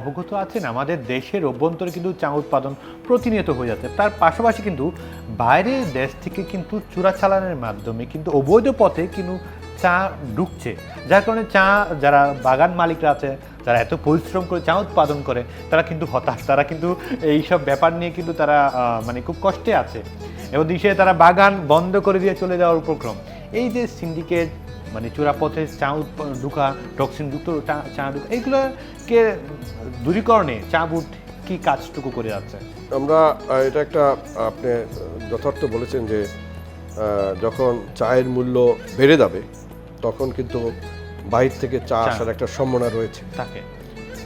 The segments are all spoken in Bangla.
অবগত আছেন, আমাদের দেশের অভ্যন্তরে কিন্তু চা উৎপাদন প্রতিনিয়ত হয়ে যাচ্ছে। তার পাশাপাশি কিন্তু বাইরের দেশ থেকে কিন্তু চোরাচালানের মাধ্যমে কিন্তু অবৈধ পথে কিন্তু চা ঢুকছে। যার কারণে চা যারা বাগান মালিকরা আছে, যারা এত পরিশ্রম করে চা উৎপাদন করে, তারা কিন্তু হতাশ। তারা কিন্তু এইসব ব্যাপার নিয়ে কিন্তু তারা মানে খুব কষ্টে আছে। এবং দিশে তারা বাগান বন্ধ করে দিয়ে চলে যাওয়ার উপক্রম। এই যে সিন্ডিকেট মানে চোরাপথে চা ঢুকা টক্সিন যুক্ত চা- ঢুকা এইগুলোকে দূরীকরণে চা বুট কি কাজটুকু করে যাচ্ছে? আমরা এটা একটা আপনি যথার্থ বলেছেন যে যখন চায়ের মূল্য বেড়ে যাবে তখন কিন্তু বাইর থেকে চা। আসার একটা সম্ভাবনা রয়েছে। তাকে।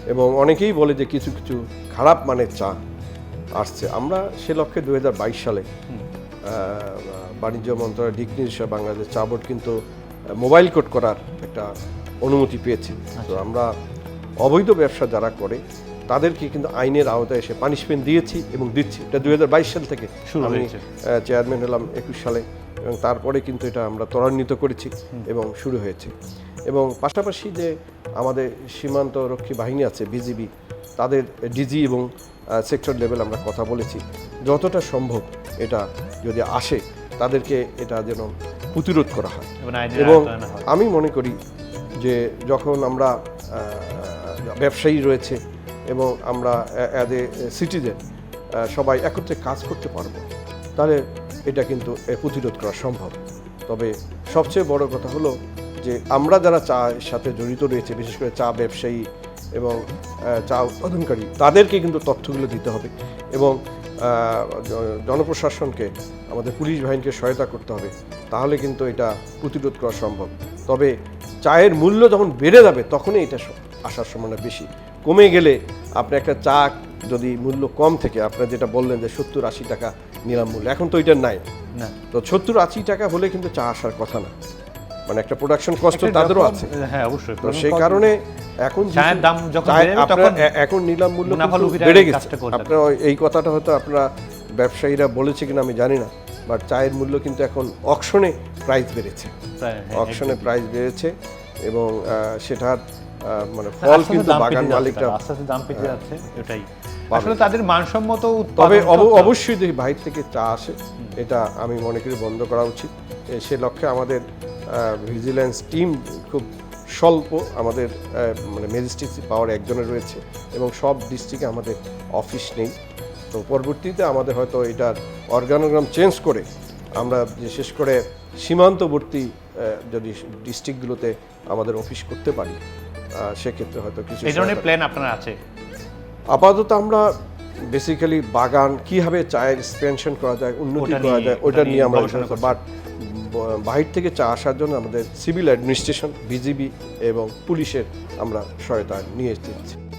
এবং অনেকেই বলে যে কিছু কিছু খারাপ মানের চা আসছে। আমরা সে লক্ষ্যে দুই হাজার বাইশ সালে বাণিজ্য মন্ত্রণালয় নির্দেশে বাংলাদেশ চা বোর্ড কিন্তু মোবাইল কোড করার একটা অনুমতি পেয়েছি। তো আমরা অবৈধ ব্যবসা যারা করে তাদেরকে কিন্তু আইনের আওতায় এসে পানিশমেন্ট দিয়েছি এবং দিচ্ছি। এটা দু হাজার বাইশ সাল থেকে শুরু আমি। চেয়ারম্যান হলাম একুশ সালে এবং তারপরে কিন্তু এটা আমরা ত্বরান্বিত করেছি এবং শুরু হয়েছে। এবং পাশাপাশি যে আমাদের সীমান্ত রক্ষী বাহিনী আছে বিজিবি তাদের ডিজি এবং সেক্টর লেভেল আমরা কথা বলেছি। যতটা সম্ভব এটা যদি আসে তাদেরকে এটা যেন প্রতিরোধ করা হয় এবং। আমি মনে করি যে যখন আমরা ব্যবসায়ী রয়েছে এবং আমরা অ্যাজ এ সিটিজেন সবাই একত্রে কাজ করতে পারব তাহলে এটা কিন্তু প্রতিরোধ করা সম্ভব তবে সবচেয়ে বড় কথা হলো যে আমরা যারা চায়ের সাথে জড়িত রয়েছে বিশেষ করে চা ব্যবসায়ী এবং চা উৎপাদনকারী তাদেরকে কিন্তু তথ্যগুলো দিতে হবে এবং জনপ্রশাসনকে আমাদের পুলিশ বাহিনীকে সহায়তা করতে হবে তাহলে কিন্তু এটা প্রতিরোধ করা সম্ভব। তবে চায়ের মূল্য যখন বেড়ে যাবে তখনই এটা আসার সম্ভাবনা বেশি। কমে গেলে আপনি একটা চা যদি মূল্য কম থেকে আপনারা যেটা বললেন যে সত্তর আশি টাকা নিলাম মূল্য এখন তো এটার নাই। না। তো সত্তর আশি টাকা হলে কিন্তু চা আসার কথা না। মানে একটা প্রোডাকশন কস্ট তাদেরও আছে। হ্যাঁ অবশ্যই। তো সেই কারণে এখন চায়ের দাম যখন বেড়ে তখন এখন নিলাম মূল্য বেড়ে গেছে। আপনার এই কথাটা হয়তো আপনারা ব্যবসায়ীরা বলেছে কিনা আমি জানি না বাট চায়ের মূল্য কিন্তু এখন অকশনে প্রাইস বেড়েছে। হ্যাঁ, অকশনে প্রাইস বেড়েছে এবং সেটার মানে ফল কিন্তু বাগান মালিকরা আস্তে আস্তে দাম পেতে যাচ্ছে এটাই। আসলে তাদের মানসম্মত তবে অব- অবশ্যই যদি বাইরে থেকে চা আসে এটা আমি মনে করি বন্ধ করা উচিত। সে লক্ষ্যে আমাদের ভিজিলেন্স টিম খুব স্বল্প আমাদের মানে ম্যাজিস্ট্রেসি পাওয়ার একজনের রয়েছে এবং সব ডিস্ট্রিক্টে আমাদের অফিস নেই। তো পরবর্তীতে আমাদের হয়তো এটার অর্গানোগ্রাম চেঞ্জ করে আমরা বিশেষ করে সীমান্তবর্তী যদি ডিস্ট্রিক্টগুলোতে আমাদের অফিস করতে পারি সেক্ষেত্রে হয়তো কিছু এই ধরনের প্ল্যান আপনার আছে? আপাতত আমরা বেসিক্যালি বাগান কীভাবে চায়ের এক্সপেনশন করা যায় উন্নতি করা যায় ওটা নিয়ে আমরা বাট বাহির থেকে চা আসার জন্য আমাদের সিভিল অ্যাডমিনিস্ট্রেশন, বিজিবি এবং পুলিশের আমরা সহায়তা নিয়ে এসেছি।